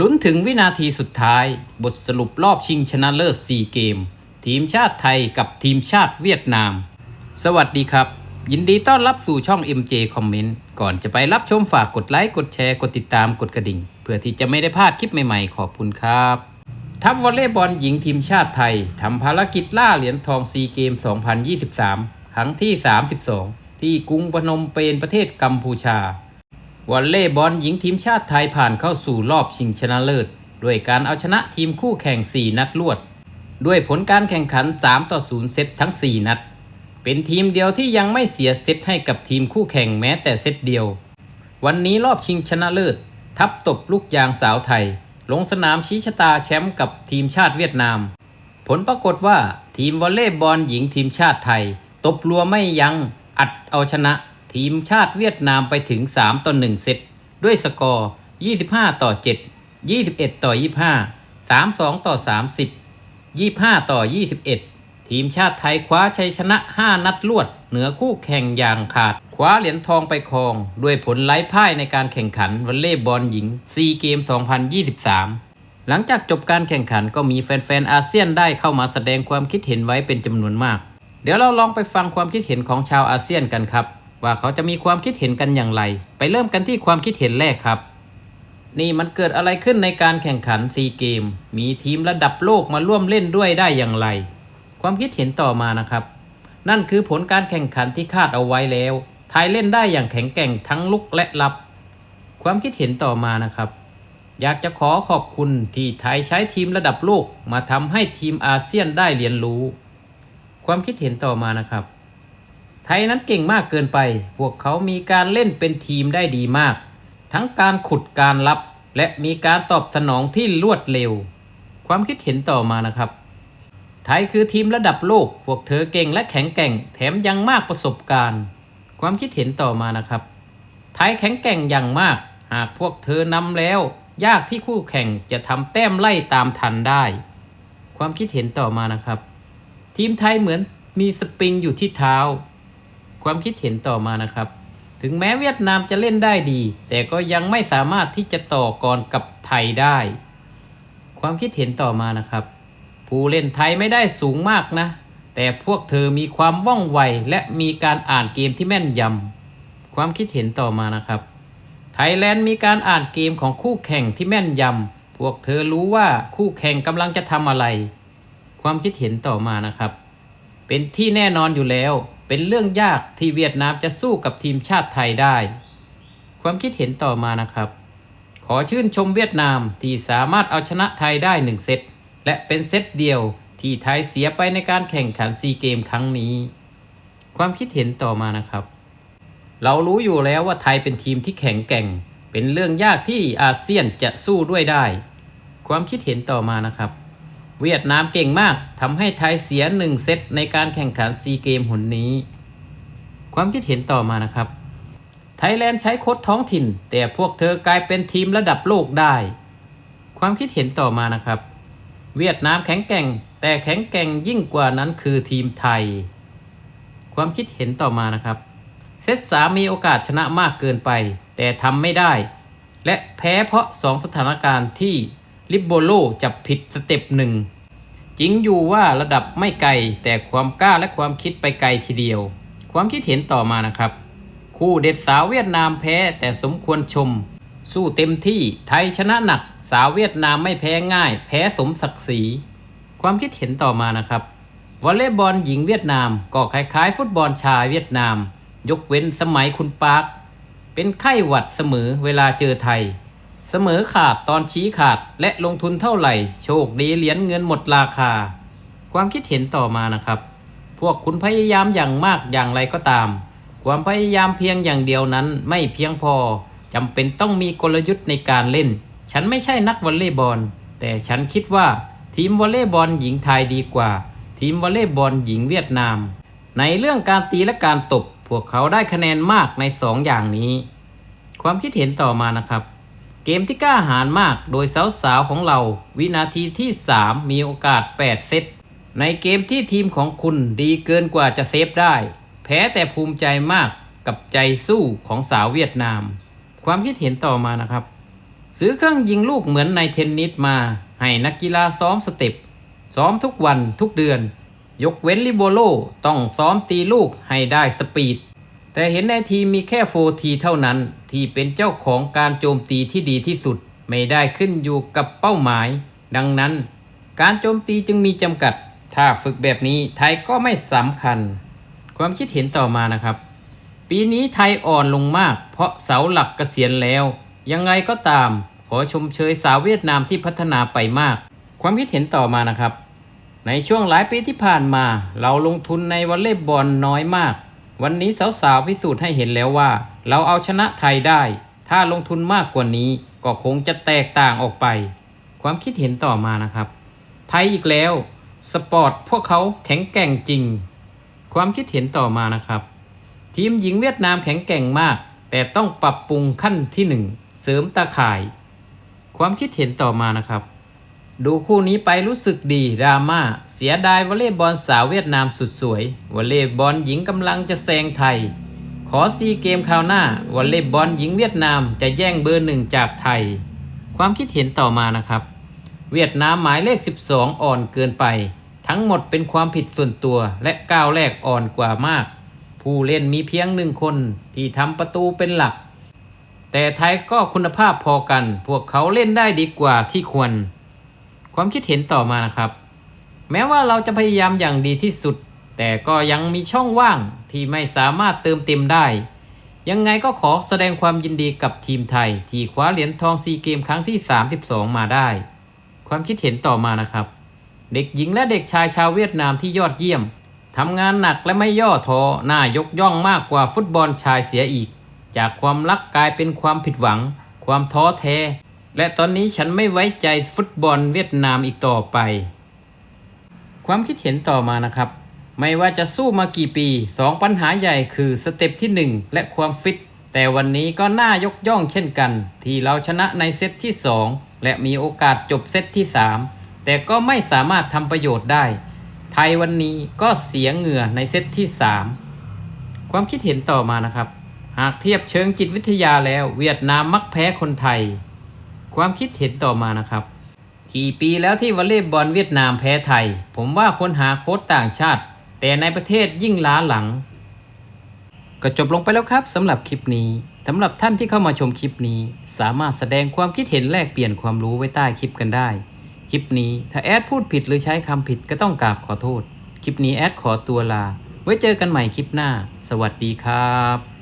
ลุ้นถึงวินาทีสุดท้าย บทสรุปรอบชิงชนะเลิศ 4 เกม ทีมชาติไทยกับทีมชาติเวียดนาม สวัสดีครับ ยินดีต้อนรับสู่ช่อง MJ Comment ก่อนจะไปรับชมฝากกดไลค์ กดแชร์ กดติดตาม กดกระดิ่ง เพื่อที่จะไม่ได้พลาดคลิปใหม่ๆ ขอบคุณครับ ทัพวอลเลย์บอลหญิงทีมชาติไทยทำภารกิจล่าเหรียญทองซีเกม 2023 ครั้งที่ 32 ที่กรุงพนมเปญประเทศกัมพูชา วอลเลย์บอลหญิงทีมชาติไทยผ่านเข้าสู่รอบชิงชนะเลิศ ด้วยการเอาชนะทีมคู่แข่ง 4 นัดรวด ด้วยผลการแข่งขัน 3 ต่อ 0 เซตทั้ง 4 นัด เป็นทีมเดียวที่ยังไม่เสียเซตให้กับทีมคู่แข่งแม้แต่เซตเดียว วันนี้รอบชิงชนะเลิศ ทัพตบลูกยางสาวไทย ลงสนามชี้ชะตาแชมป์กับทีมชาติเวียดนาม ผลปรากฏว่าทีมวอลเลย์บอลหญิงทีมชาติไทย ตบรัวไม่ยัง้งอัดเอาชนะ ทีมชาติเวียดนามไปถึง 3 ต่อ 1 เซตด้วยสกอร์ 25 ต่อ 7 21 ต่อ 25 32 ต่อ 30 25 ต่อ 21 ทีมชาติไทยคว้าชัยชนะ 5 นัดรวด เหนือคู่แข่งอย่างขาด คว้าเหรียญทองไปครอง ด้วยผลไร้พ่ายในการแข่งขันวอลเลย์บอลหญิง ซีเกม 2023 หลังจากจบการแข่งขันก็มีแฟนๆอาเซียนได้เข้ามาแสดงความคิดเห็นไว้เป็นจำนวนมาก เดี๋ยวเราลองไปฟังความคิดเห็นของชาวอาเซียนกันครับ ว่าเขาจะมีความคิดเห็นกันอย่างไร ไปเริ่มกันที่ความคิดเห็นแรกครับ นี่มันเกิดอะไรขึ้นในการแข่งขันซีเกม มีทีมระดับโลกมาร่วมเล่นด้วยได้อย่างไร ความคิดเห็นต่อมานะครับ นั่นคือผลการแข่งขันที่คาดเอาไว้แล้วไทยเล่นได้อย่างแข็งแกร่งทั้งลุกและรับ ความคิดเห็นต่อมานะครับอยากจะขอขอบคุณที่ไทยใช้ทีมระดับโลกมาทำให้ทีมอาเซียนได้เรียนรู้ ความคิดเห็นต่อมานะครับ ไทยนั้นเก่งมากเกินไป พวกเขามีการเล่นเป็นทีมได้ดีมาก ทั้งการขุดการรับ และมีการตอบสนองที่รวดเร็ว ความคิดเห็นต่อมานะครับ ไทยคือทีมระดับโลก พวกเธอเก่งและแข็งแกร่ง แถมยังมากประสบการณ์ ความคิดเห็นต่อมานะครับ ไทยแข็งแกร่งอย่างมาก หากพวกเธอนำแล้ว ยากที่คู่แข่งจะทำแต้มไล่ตามทันได้ ความคิดเห็นต่อมานะครับ ทีมไทยเหมือนมีสปริงอยู่ที่เท้า ความคิดเห็นต่อมานะครับ ถึงแม้เวียดนามจะเล่นได้ดี แต่ก็ยังไม่สามารถที่จะต่อกรกับไทยได้ ความคิดเห็นต่อมานะครับ ผู้เล่นไทยไม่ได้สูงมากนะ แต่พวกเธอมีความว่องไวและมีการอ่านเกมที่แม่นยำความคิดเห็นต่อมานะครับ ไทยแลนด์มีการอ่านเกมของคู่แข่งที่แม่นยำพวกเธอรู้ว่าคู่แข่งกำลังจะทำอะไร ความคิดเห็นต่อมานะครับ เป็นที่แน่นอนอยู่แล้ว เป็นเรื่องยากที่เวียดนามจะสู้กับทีมชาติไทยได้ ความคิดเห็นต่อมานะครับ ขอชื่นชมเวียดนามที่สามารถเอาชนะไทยได้หนึ่งเซตและเป็นเซตเดียวที่ไทยเสียไปในการแข่งขันซีเกมครั้งนี้ ความคิดเห็นต่อมานะครับ เรารู้อยู่แล้วว่าไทยเป็นทีมที่แข็งแกร่ง เป็นเรื่องยากที่อาเซียนจะสู้ด้วยได้ ความคิดเห็นต่อมานะครับ เวียดนามเก่งมากทำให้ไทยเสียหนึ่งเซตในการแข่งขันซีเกมหนนี้ ความคิดเห็นต่อมานะครับ ไทยแลนด์ใช้โค้ดท้องถิ่น แต่พวกเธอกลายเป็นทีมระดับโลกได้ ความคิดเห็นต่อมานะครับ เวียดนามแข็งแกร่ง แต่แข็งแกร่งยิ่งกว่านั้นคือทีมไทย ความคิดเห็นต่อมานะครับ เซตสามมีโอกาสชนะมากเกินไป แต่ทำไม่ได้ และแพ้เพราะสองสถานการณ์ที่ ลิบโบโลจับผิดสเต็ปหนึ่งจริงอยู่ว่าระดับไม่ไกลแต่ความกล้าและความคิดไปไกลทีเดียว ความคิดเห็นต่อมานะครับ คู่เด็ดสาวเวียดนามแพ้แต่สมควรชม สู้เต็มที่ไทยชนะหนัก สาวเวียดนามไม่แพ้ง่าย แพ้สมศักดิ์ศรีความคิดเห็นต่อมานะครับวอลเลย์บอลหญิงเวียดนามก็คล้ายๆ ฟุตบอลชายเวียดนาม ยกเว้นสมัยคุณปาร์คเป็นไข้หวัดเสมอเวลาเจอไทย เสมอขาดตอนชี้ขาดและลงทุนเท่าไหร่ โชคดีเหรียญเงินหมดราคา ความคิดเห็นต่อมานะครับ พวกคุณพยายามอย่างมากอย่างไรก็ตาม ความพยายามเพียงอย่างเดียวนั้นไม่เพียงพอจำเป็นต้องมีกลยุทธ์ในการเล่น ฉันไม่ใช่นักวอลเลย์บอล แต่ฉันคิดว่าทีมวอลเลย์บอลหญิงไทยดีกว่า ทีมวอลเลย์บอลหญิงเวียดนาม ในเรื่องการตีและการตบ พวกเขาได้คะแนนมากในสองอย่างนี้ ความคิดเห็นต่อมานะครับ เกมที่กล้าหาญมากโดยสาวๆของเราวินาทีที่ 3 มีโอกาส 8 เซต ในเกมที่ทีมของคุณดีเกินกว่าจะเซฟได้ แพ้แต่ภูมิใจมากกับใจสู้ของสาวเวียดนาม ความคิดเห็นต่อมานะครับ ซื้อเครื่องยิงลูกเหมือนในเทนนิสมา ให้นักกีฬาซ้อมสเต็ปซ้อมทุกวันทุกเดือน ยกเว้นลิโบโลต้องซ้อมตีลูกให้ได้สปีด แต่เห็นในทีมมีแค่โฟทีเท่านั้น ที่เป็นเจ้าของการโจมตีที่ดีที่สุด ไม่ได้ขึ้นอยู่กับเป้าหมาย ดังนั้น การโจมตีจึงมีจำกัด ถ้าฝึกแบบนี้ไทยก็ไม่สำคัญ ความคิดเห็นต่อมานะครับ ปีนี้ไทยอ่อนลงมาก เพราะเสาหลักเกษียณแล้ว ยังไงก็ตาม ขอชมเชยสาวเวียดนามที่พัฒนาไปมาก ความคิดเห็นต่อมานะครับ ในช่วงหลายปีที่ผ่านมา เราลงทุนในวอลเลย์บอลน้อยมาก วันนี้สาวๆพิสูจน์ให้เห็นแล้วว่า เราเอาชนะไทยได้ ถ้าลงทุนมากกว่านี้ก็คงจะแตกต่างออกไป ความคิดเห็นต่อมานะครับ ไทยอีกแล้ว สปอร์ตพวกเขาแข็งแกร่งจริง ความคิดเห็นต่อมานะครับ ทีมหญิงเวียดนามแข็งแกร่งมาก แต่ต้องปรับปรุงขั้นที่หนึ่งเสริมตาข่าย ความคิดเห็นต่อมานะครับ ดูคู่นี้ไปรู้สึกดีดราม่าเสียดายวอลเลย์บอลสาวเวียดนามสุดสวยวอลเลย์บอลหญิงกำลังจะแซงไทย ขอซีเกมคราวหน้าวอลเลย์บอลหญิงเวียดนามจะแย่งเบอร์หนึ่งจากไทย ความคิดเห็นต่อมานะครับ เวียดนามหมายเลข 12 อ่อนเกินไป ทั้งหมดเป็นความผิดส่วนตัวและก้าวแรกอ่อนกว่ามาก ผู้เล่นมีเพียงหนึ่งคนที่ทำประตูเป็นหลัก แต่ไทยก็คุณภาพพอกัน พวกเขาเล่นได้ดีกว่าที่ควร ความคิดเห็นต่อมานะครับ แม้ว่าเราจะพยายามอย่างดีที่สุด แต่ก็ยังมีช่องว่างที่ไม่สามารถเติมเต็มได้ ยังไงก็ขอแสดงความยินดีกับทีมไทย ที่คว้าเหรียญทองซีเกมครั้งที่ 32 มาได้ ความคิดเห็นต่อมานะครับ เด็กหญิงและเด็กชายชาวเวียดนามที่ยอดเยี่ยมทำงานหนักและไม่ย่อท้อน่ายกย่องมากกว่าฟุตบอลชายเสียอีก จากความรักกลายเป็นความผิดหวัง ความท้อแท้ และตอนนี้ฉันไม่ไว้ใจฟุตบอลเวียดนามอีกต่อไป ความคิดเห็นต่อมานะครับ ไม่ว่าจะสู้มากี่ปีสองปัญหาใหญ่คือสเต็ปที่ 1 และความฟิต แต่วันนี้ก็น่ายกย่องเช่นกัน ที่เราชนะในเซตที่ 2 และมีโอกาสจบเซตที่ 3 แต่ก็ไม่สามารถทำประโยชน์ได้ ไทยวันนี้ก็เสียเหงื่อในเซตที่ 3 ความคิดเห็นต่อมานะครับ หากเทียบเชิงจิตวิทยาแล้ว เวียดนามมักแพ้คนไทย ความคิดเห็นต่อมานะครับ กี่ปีแล้วที่วอลเลย์บอลเวียดนามแพ้ไทย ผมว่าคนหาโค้ชต่างชาติ แต่ในประเทศยิ่งล้าหลัง ก็จบลงไปแล้วครับสำหรับคลิปนี้สำหรับท่านที่เข้ามาชมคลิปนี้ สามารถแสดงความคิดเห็นแลกเปลี่ยนความรู้ไว้ใต้คลิปกันได้ คลิปนี้ถ้าแอดพูดผิดหรือใช้คำผิดก็ต้องกราบขอโทษ คลิปนี้แอดขอตัวลา ไว้เจอกันใหม่คลิปหน้า สวัสดีครับ